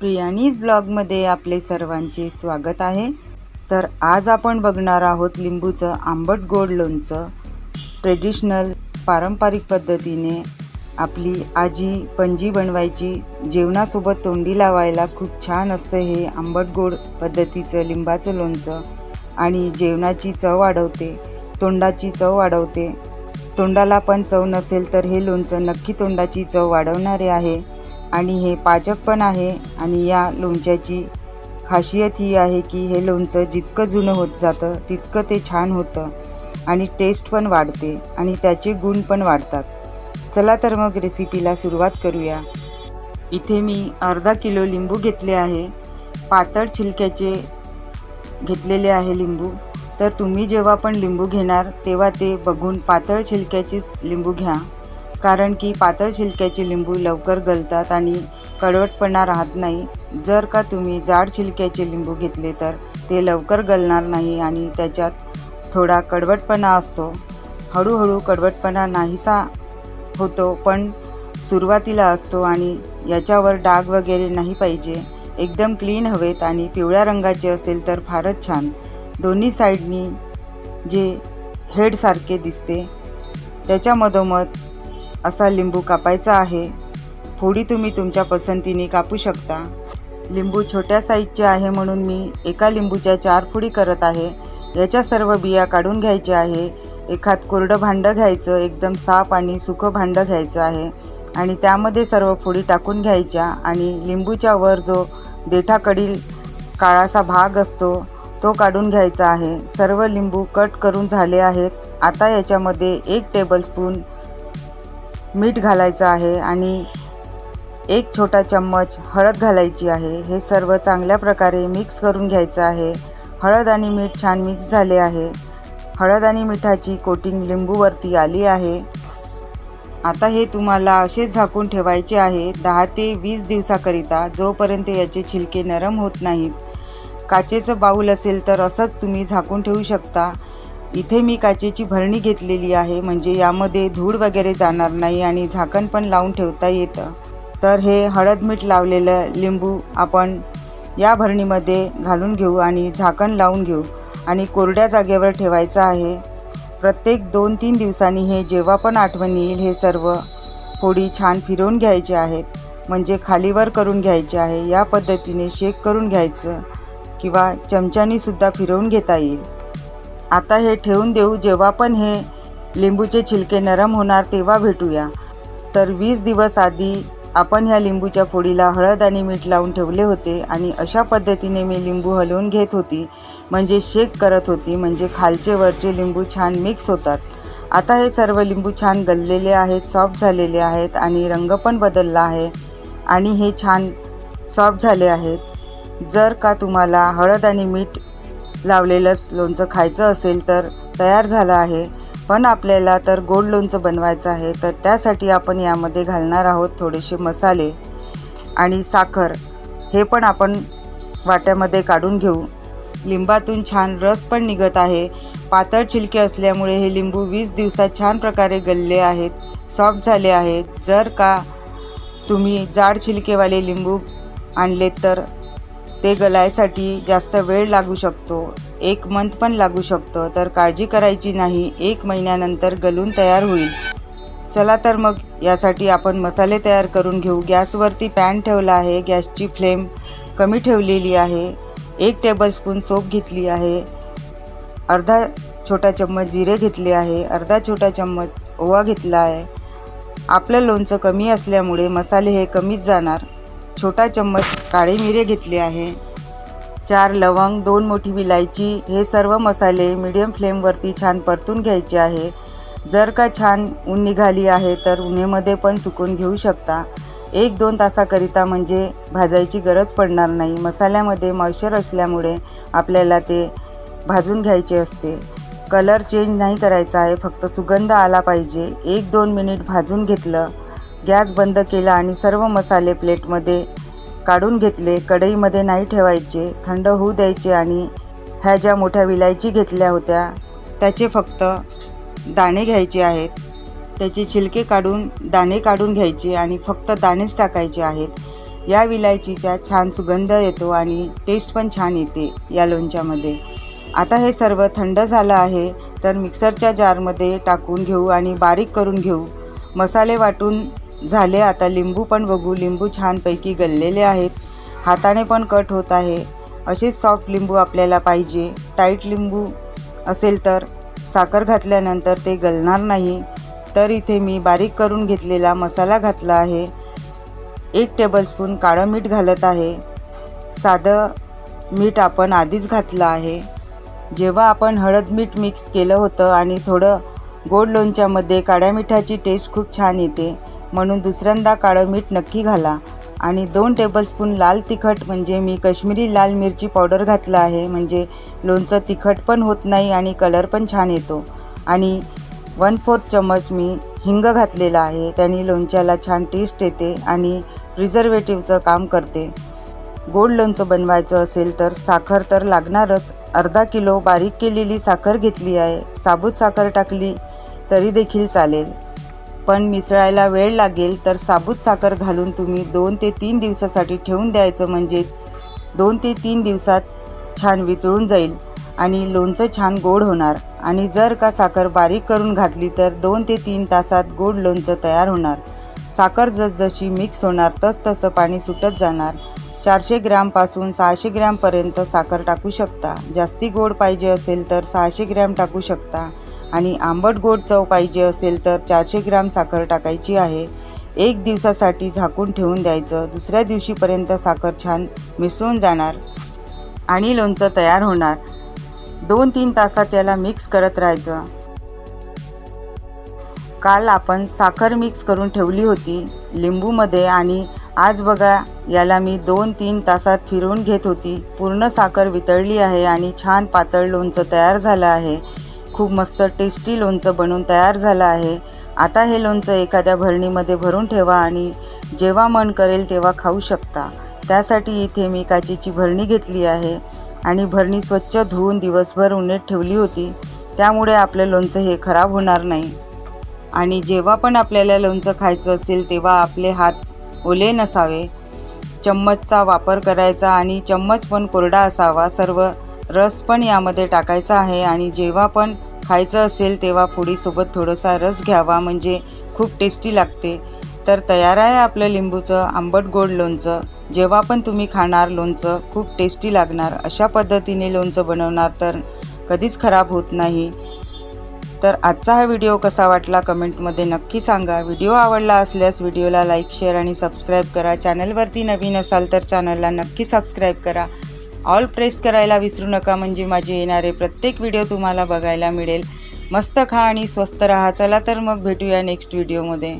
प्रियानीज ब्लॉगमध्ये आपले सर्वांचे स्वागत आहे. तर आज आपण बघणार आहोत लिंबूचं आंबट गोड लोणचं. ट्रेडिशनल पारंपरिक पद्धतीने आपली आजी पणजी बनवायची. जेवणासोबत तोंडी लावायला खूप छान असतं हे आंबट गोड पद्धतीचं लिंबाचं लोणचं. आणि जेवणाची चव वाढवते तोंडाची चव वाढवते. तोंडाला पण चव नसेल तर हे लोणचं नक्की तोंडाची चव वाढवणारे आहे. आणि हे पाचक पण आहे आणि या लोणच्याची खासियत ही आहे की हे लोणचं जितकं जुनं होत जातं तितकं ते छान होतं आणि टेस्ट पण वाढते आणि त्याचे गुण पण वाढतात. चला तर मग रेसिपीला सुरुवात करूया. इथे मी अर्धा किलो लिंबू घेतले आहे. पातळ छिलक्याचे घेतलेले आहे लिंबू. तर तुम्ही जेव्हा पण लिंबू घेणार तेव्हा ते बघून पातळ छिलक्याचीच लिंबू घ्या. कारण की पातळ छिलक्याचे लिंबू लवकर गलतात आणि कडवटपणा राहत नाही. जर का तुम्ही जाड छिलक्याचे लिंबू घेतले तर ते लवकर गलणार नाही आणि त्याच्यात थोडा कडवटपणा असतो. हळूहळू कडवटपणा नाहीसा होतो पण सुरुवातीला असतो आणि याच्यावर डाग वगैरे नाही पाहिजे. एकदम क्लीन हवेत आणि पिवळ्या रंगाचे असेल तर फारच छान. दोन्ही साईडनी जे हेडसारखे दिसते. त्याच्या मधोमध असा लिंबू कापायचा आहे. फोडी तुम्ही तुमच्या पसंतीने कापू शकता. लिंबू छोट्या साईजचे आहे म्हणून मी एका लिंबूच्या चार फोडी करत आहे. याच्या सर्व बिया काढून घ्यायच्या आहे. एखाद कोरडं भांडं घ्यायचं एकदम साफ आणि सुकं भांडं घ्यायचं आहे. आणि त्यामध्ये सर्व फोडी टाकून घ्यायच्या आणि लिंबूच्या वर जो देठाकडील काळासा भाग असतो तो काढून घ्यायचा आहे. सर्व लिंबू कट करून झाले आहेत. आता याच्यामध्ये एक टेबलस्पून मीठ घालायचं आहे आणि एक छोटा चम्मच हळद घालायची आहे. हे सर्व चांगल्या प्रकारे मिक्स करून घ्यायचं आहे. हळद आणि मीठ छान मिक्स झाले आहे. हळद आणि मिठाची कोटिंग लिंबूवरती आली आहे. आता हे तुम्हाला असेच झाकून ठेवायचे आहे दहा ते वीस दिवसाकरिता जोपर्यंत याचे छिलके नरम होत नाहीत. काचेचं बाऊल असेल तर असंच तुम्ही झाकून ठेवू शकता. इथे मी काचेची भरणी घेतलेली आहे म्हणजे यामध्ये धूळ वगैरे जाणार नाही आणि झाकण पण लावून ठेवता येतं. तर हे हळद मीठ लावलेलं लिंबू आपण या भरणीमध्ये घालून घेऊ आणि झाकण लावून घेऊ आणि कोरड्या जागेवर ठेवायचं आहे. प्रत्येक दोन तीन दिवसांनी हे जेव्हा पण आठवण येईल हे सर्व फोडी छान फिरवून घ्यायचे आहेत. म्हणजे खालीवर करून घ्यायचे आहे. या पद्धतीने शेक करून घ्यायचं किंवा चमच्यानीसुद्धा फिरवून घेता येईल. आता हे ठेवून देऊ जेव्हा पण हे लिंबूचे छिलके नरम होणार तेव्हा भेटूया. तर वीस दिवस आधी आपण ह्या लिंबूच्या फोडीला हळद आणि मीठ लावून ठेवले होते आणि अशा पद्धतीने मी लिंबू हलवून घेत होती. म्हणजे शेक करत होती म्हणजे खालचे वरचे लिंबू छान मिक्स होतात. आता हे सर्व लिंबू छान गललेले आहेत सॉफ्ट झालेले आहेत आणि रंग पण बदलला आहे आणि हे छान सॉफ्ट झाले आहेत. जर का तुम्हाला हळद आणि मीठ लावलेलं लोणचं खायचं असेल तर तयार झालं आहे. पण आपल्याला तर गोड लोणचं बनवायचं आहे तर त्यासाठी आपण यामध्ये घालणार आहोत थोडेसे मसाले आणि साखर. हे पण आपण वाट्यामध्ये काढून घेऊ. लिंबातून छान रस पण निघत आहे. पातळ छिलके असल्यामुळे हे लिंबू वीस दिवसात छान प्रकारे गलले आहेत सॉफ्ट झाले आहेत. जर का तुम्ही जाड छिलकेवाले लिंबू आणले तर ते गलायसाठी जास्त वेळ लागू शकतो. एक मंथ पण लागू शकतं. तर काळजी करायची नाही. एक महिन्यानंतर गलून तयार होईल. चला तर मग यासाठी आपण मसाले तयार करून घेऊ. गॅसवरती पॅन ठेवला आहे. गॅसची फ्लेम कमी ठेवलेली आहे. एक टेबलस्पून सोप घेतली आहे. अर्धा छोटा चम्मच जिरे घेतले आहे. अर्धा छोटा चम्मच ओवा घेतला आहे. आपलं लोणचं कमी असल्यामुळे मसाले हे कमीच जाणार. छोटा चम्मच काळे मिरे घेतले आहे. चार लवंग दोन मोठी विलायची हे सर्व मसाले मीडियम फ्लेमवरती छान परतून घ्यायचे आहे. जर का छान ऊन निघाली आहे तर उन्हेमध्ये पण सुकून घेऊ शकता. एक दोन तासाकरिता म्हणजे भाजायची गरज पडणार नाही. मसाल्यामध्ये मॉइश्चर असल्यामुळे आपल्याला ते भाजून घ्यायचे असते. कलर चेंज नाही करायचा आहे फक्त सुगंध आला पाहिजे. एक दोन मिनिट भाजून घेतलं गॅस बंद केला आणि सर्व मसाले प्लेटमध्ये काढून घेतले. कढईमध्ये नाही ठेवायचे. थंड होऊ द्यायचे आणि ह्या ज्या मोठ्या विलायची घेतल्या होत्या त्याचे फक्त दाणे घ्यायचे आहेत. त्याचे छिलके काढून दाणे काढून घ्यायचे आणि फक्त दाणेच टाकायचे आहेत. या विलायचीचा छान सुगंध येतो आणि टेस्ट पण छान येते या लोणच्यामध्ये. आता हे सर्व थंड झालं आहे तर मिक्सरच्या जारमध्ये टाकून घेऊ आणि बारीक करून घेऊ. मसाले वाटून झाले. आता लिंबू पण बघू. लिंबू छानपैकी गललेले आहेत. हाताने पण कट होत आहे. असे सॉफ्ट लिंबू आपल्याला पाहिजे. टाईट लिंबू असेल तर साखर घातल्यानंतर ते गलणार नाही. तर इथे मी बारीक करून घेतलेला मसाला घातला आहे. एक टेबलस्पून काळं मीठ घालत आहे. साधं मीठ आपण आधीच घातलं आहे. जेव्हा आपण हळद मीठ मिक्स केलं होतं आणि थोडं गोड लोणच्यामध्ये काळ्या मिठाची टेस्ट खूप छान येते. म्हणून दुसऱ्यांदा काळं मीठ नक्की घाला. आणि दोन टेबलस्पून लाल तिखट म्हणजे मी कश्मीरी लाल मिरची पावडर घातलं आहे म्हणजे लोणचं तिखट पण होत नाही आणि कलर पण छान येतो. आणि वन फोर्थ चम्मच मी हिंग घातलेला आहे त्याने लोणच्याला छान टेस्ट येते आणि प्रिझर्वेटिव्हचं काम करते. गोड लोणचं बनवायचं असेल तर साखर तर लागणारच. अर्धा किलो बारीक केलेली साखर घेतली आहे साबूत साखर टाकली तरी देखील चालेल. पण मिसळायला वेळ लागेल तर साबूत साखर घालून तुम्ही दोन ते तीन दिवसासाठी ठेवून द्यायचं म्हणजे दोन ते तीन दिवसात छान वितळून जाईल आणि लोणचं छान गोड होणार. आणि जर का साखर बारीक करून घातली तर दोन ते तीन तासात गोड लोणचं तयार होणार. साखर जसजशी मिक्स होणार तसतसं पाणी सुटत जाणार. चारशे ग्रॅमपासून सहाशे ग्रॅमपर्यंत साखर टाकू शकता. जास्ती गोड पाहिजे असेल तर सहाशे ग्रॅम टाकू शकता. आणि आंबट गोड चव पाहिजे असेल तर चारशे ग्राम साखर टाकायची आहे. एक दिवसासाठी झाकून ठेवून द्यायचं. दुसऱ्या दिवशीपर्यंत साखर छान मिसळून जाणार आणि लोणचं तयार होणार. दोन तीन तासात त्याला मिक्स करत राहायचं. काल आपण साखर मिक्स करून ठेवली होती लिंबूमध्ये आणि आज बघा याला मी दोन तीन तासात फिरवून घेत होती. पूर्ण साखर वितळली आहे आणि छान पातळ लोणचं तयार झालं आहे. खूप मस्त टेस्टी लोणचं बनून तयार झालं आहे. आता हे लोणचं एखाद्या भरणीमध्ये भरून ठेवा आणि जेव्हा मन करेल तेव्हा खाऊ शकता. त्यासाठी इथे मी काचेची भरणी घेतली आहे आणि भरणी स्वच्छ धुवून दिवसभर उन्हेत ठेवली होती. त्यामुळे आपलं लोणचं हे खराब होणार नाही. आणि जेव्हा पण आपल्याला लोणचं खायचं असेल तेव्हा आपले हात ओले नसावे. चम्मचचा वापर करायचा आणि चम्मच पण कोरडा असावा. सर्व रस पण यामध्ये टाकायचा आहे आणि जेव्हा पण खायचं असेल तेव्हा फोडीसोबत थोडासा रस घ्यावा म्हणजे खूप टेस्टी लागते. तर तयार आहे आपलं लिंबूचं आंबट गोड लोणचं. जेव्हा पण तुम्ही खाणार लोणचं खूप टेस्टी लागणार. अशा पद्धतीने लोणचं बनवणार तर कधीच खराब होत नाही. तर आजचा हा व्हिडिओ कसा वाटला कमेंटमध्ये नक्की सांगा. व्हिडिओ आवडला असल्यास व्हिडिओला लाईक शेअर आणि सबस्क्राईब करा. चॅनलवरती नवीन असाल तर चॅनलला नक्की सबस्क्राईब करा. ऑल प्रेस करायला विसरू नका म्हणजे माझे येणारे प्रत्येक व्हिडिओ तुम्हाला बघायला मिळेल. मस्त खा आणि स्वस्त राहा. चला तर मग भेटूया नेक्स्ट व्हिडिओमध्ये